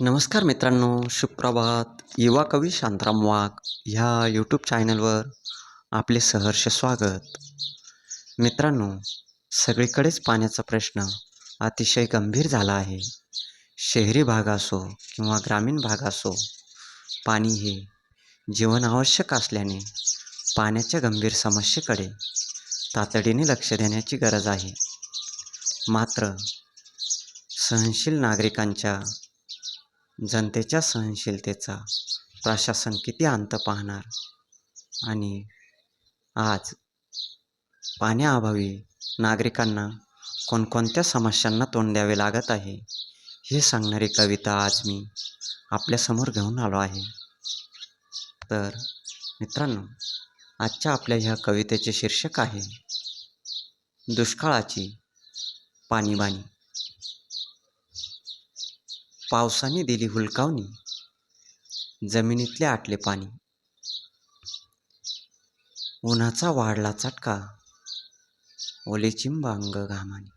नमस्कार मित्रांनो सुप्रभात. युवा कवी शांताराम वाघ ह्या यूट्यूब चॅनलवर आपले सहर्ष स्वागत. मित्रांनो सगळीकडेच पाण्याचा प्रश्न अतिशय गंभीर झाला आहे. शहरी भाग असो किंवा ग्रामीण भाग असो पाणी हे जीवन आवश्यक असल्याने पाण्याच्या गंभीर समस्येकडे तातडीने लक्ष देण्याची गरज आहे. मात्र सहनशील नागरिकांच्या जनतेच्या सहनशीलतेचा प्रशासन किती अंत पाहणार? आणि आज पाण्याअभावी नागरिकांना कोणकोणत्या समस्यांना तोंड द्यावे लागत आहे हे सांगणारी कविता आज मी आपल्यासमोर घेऊन आलो आहे. तर मित्रांनो आजच्या आपल्या ह्या कवितेचे शीर्षक आहे दुष्काळाची पाणीबाणी. पावसाने दिली हुलकावणी. जमिनीतले आटले पाणी. उन्हाचा वाढला चटका. ओले चिंब अंग घामाने.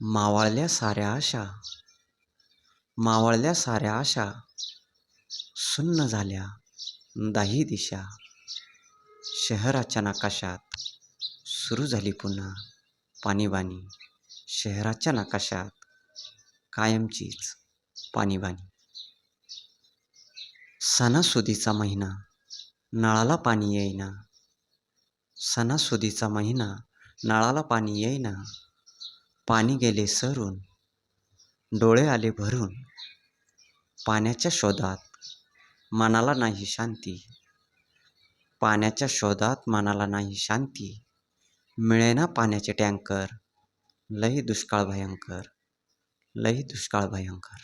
मावळल्या साऱ्या आशा. मावळल्या साऱ्या आशा. सुन्न झाल्या दाही दिशा. शहराच्या नकाशात सुरू झाली पुन्हा पाणीबाणी. शहराच्या नकाशात कायमचीच पाणीबाणी. सणासुदीचा महिना नळाला पाणी येईना. सणासुदीचा महिना नळाला पाणी येईना. पाणी गेले सरून डोळे आले भरून. पाण्याच्या शोधात मनाला नाही शांती. पाण्याच्या शोधात मनाला नाही शांती. मिळेना पाण्याचे टँकर लई दुष्काळ भयंकर. लई दुष्काळ भयंकर.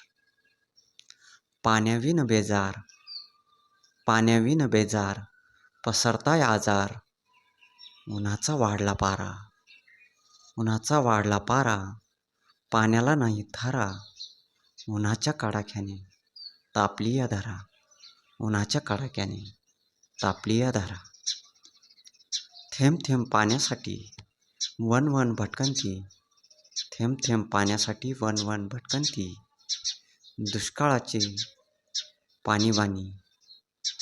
पाण्याविन बेजार पाण्याविन बेजार पसरताय आजार. उन्हाचा वाढला पारा उन्हाचा वाढला पारा पाण्याला नाही थारा. उन्हाच्या कडाक्याने तापली या धरा उन्हाच्या कडाक्याने तापली या धरा. थेंब थेंब पाण्यासाठी वन वन भटकंती थेंब थेंब पाण्यासाठी वन वन भटकंती दुष्काळाचे पाणीबाणी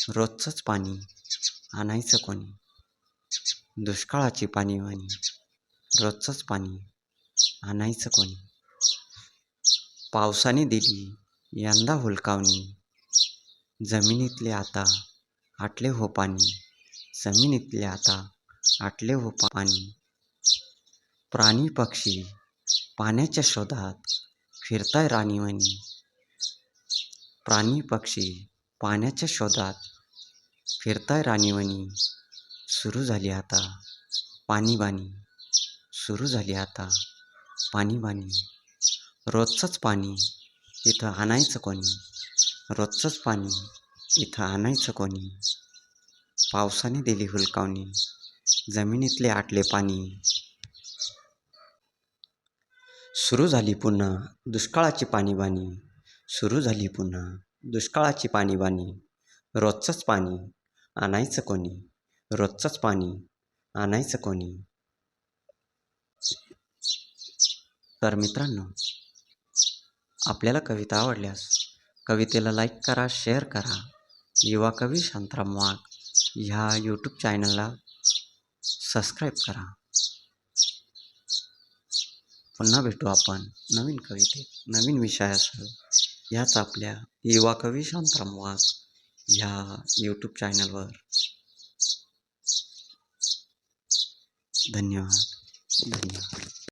रोजचंच पाणी आणायचं कोणी? दुष्काळाची पाणीबाणी रोजचंच पाणी आणायचं कोणी? पावसाने दिली यंदा हुलकावणी जमिनीतले आता आटले हो पाणी जमिनीतले आता आटले हो पाणी. प्राणी पक्षी पाण्याच्या शोधात फिरताय राणीवणी. प्राणी पक्षी पाण्याच्या शोधात फिरताय राणीवणी. सुरू झाली आता पाणीबाणी सुरू झाली आता पाणीबाणी रोजचंच पाणी इथं आणायचं कोणी? रोजचंच पाणी इथं आणायचं कोणी? पावसाने दिली हुलकावणी. जमिनीतले आटले पाणी सुरू झाली पुन्हा दुष्काळाची पाणीबाणी. सुरू झाली पुन्हा दुष्काळाची पाणीबाणी. रोजचंच पाणी आणायचं कोणी? रोजचंच पाणी आणायचं कोणी? तर मित्रांनो आपल्याला कविता आवडल्यास कवितेला लाईक करा शेअर करा. युवा कवी शांतराम वाघ ह्या यूट्यूब चॅनलला सबस्क्राईब करा. पुन्हा भेटू आपण नवीन कवितेत नवीन विषयासह. ह्याच आपल्या युवा कवी शांताराम वाघ ह्या यूट्यूब चॅनलवर धन्यवाद. धन्यवाद.